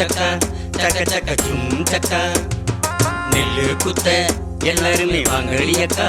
சக்கா சக்க சக்க சும் சக்கா. நெல்லு குத்த எல்லாருமே வாங்கலியக்கா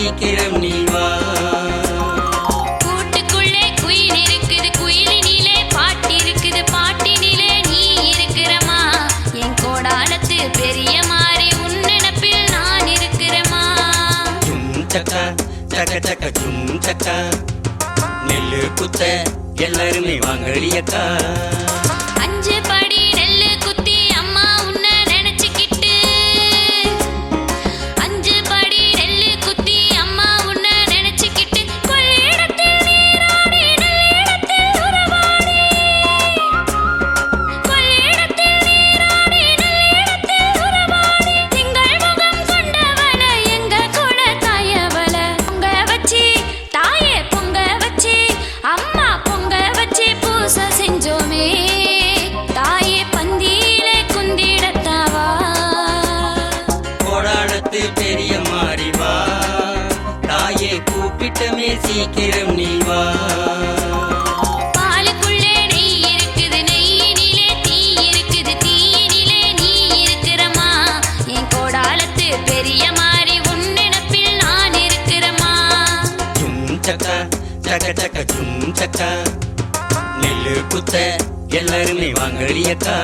சீக்கிரம் நீ வா கூட்டுக்குள்ளே குயில் இருக்குது குயிலினிலே பாட்டு இருக்குது பாட்டினிலே நீ இருக்கிறமா? என் கோடாலத்து பெரிய மாறி உன் நினப்பில் நான் இருக்கிறமா? டும் சக்கா சக்க நெல்லு குத்த எல்லாருமே வாங்கலியக்கா ஆகட்டுமே சீக்கிரம் நீ வா. சக்க சும் சக்கா. நெல்லு குத்த எல்லாருமே வாங்கடியக்கா.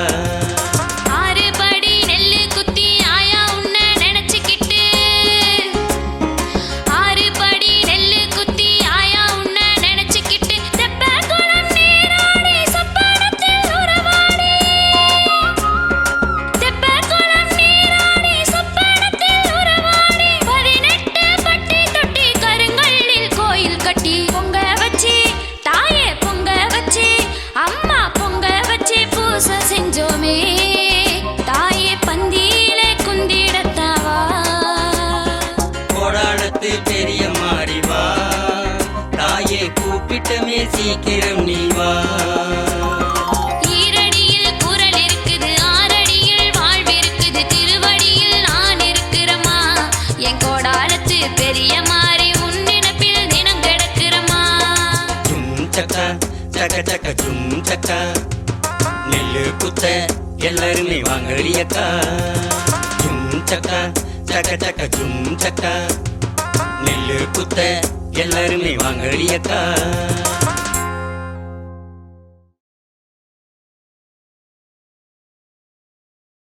கூப்பிட்டமே சீக்கிரம் நீ வா. பெரிய மாறி உன் நினப்பில் தினம் கிடக்கிறமா சும் சக்கா சக்க சக்க சும் சக்கா. நெல்லு குத்த எல்லாருமே வாங்கடியக்கா சும் சக்கா சக்க சக்க சும் சக்கா. நெல்லு குத்த எல்லாருமே வாங்கடியக்கா